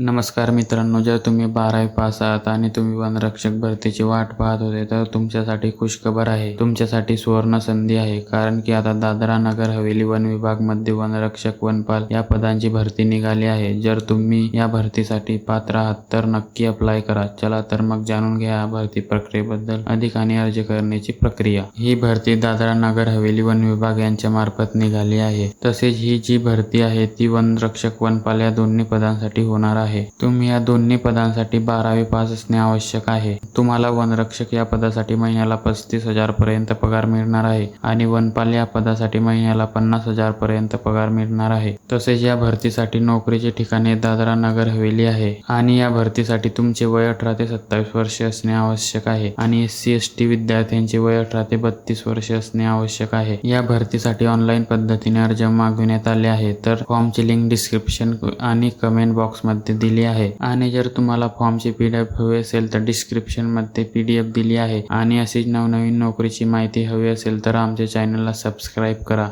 नमस्कार मित्रांनो जर तुम्ही बारावी पास आहात आणि तुम्ही वनरक्षक भरतीची वाट पाहत होते तर तुमच्यासाठी खुशखबर आहे. तुमच्यासाठी सुवर्ण संधी आहे कारण की आता दादरा नगर हवेली वन विभागमध्ये वनरक्षक वनपाल या पदांची भरती निघाली आहे. जर तुम्ही या भरतीसाठी पात्र आहात तर नक्की अप्लाय करा. चला तर मग जाणून घ्या या भरती प्रक्रियेबद्दल. अधिक आणि अर्ज करण्याची प्रक्रिया. ही भरती दादरा नगर हवेली वन विभाग यांच्या मार्फत निघाली आहे. तसेच ही जी भरती आहे ती वनरक्षक वनपाल या दोन्ही पदांसाठी होणार आहे. तुम्ही या दोन्ही पदांसाठी बारावी पास असणे आवश्यक आहे. तुम्हाला वनरक्षक या पदासाठी महिन्याला पस्तीस हजार पर्यंत पगार मिळणार आहे आणि वनपाल या पदासाठी महिन्याला पन्नास हजार पर्यंत पगार मिळणार आहे. तसेच या भरतीसाठी नोकरीचे ठिकाणे दादरा नगर हवेली आहे आणि या भरतीसाठी तुमचे वय अठरा ते सत्तावीस वर्षे असणे आवश्यक आहे आणि एस सी एस टी विद्यार्थ्यांचे वय अठरा ते बत्तीस वर्षे असणे आवश्यक आहे. या भरतीसाठी ऑनलाईन पद्धतीने अर्ज मागविण्यात आले आहे तर फॉर्मची लिंक डिस्क्रिप्शन आणि कमेंट बॉक्समध्ये दिली आहे. आणि जर तुम्हाला फॉर्मची पी डी एफ हवी असेल तर डिस्क्रिप्शनमध्ये पी डी एफ दिली आहे. आणि अशीच नवनवीन नोकरीची माहिती हवी असेल तर आमच्या चॅनलला सबस्क्राईब करा.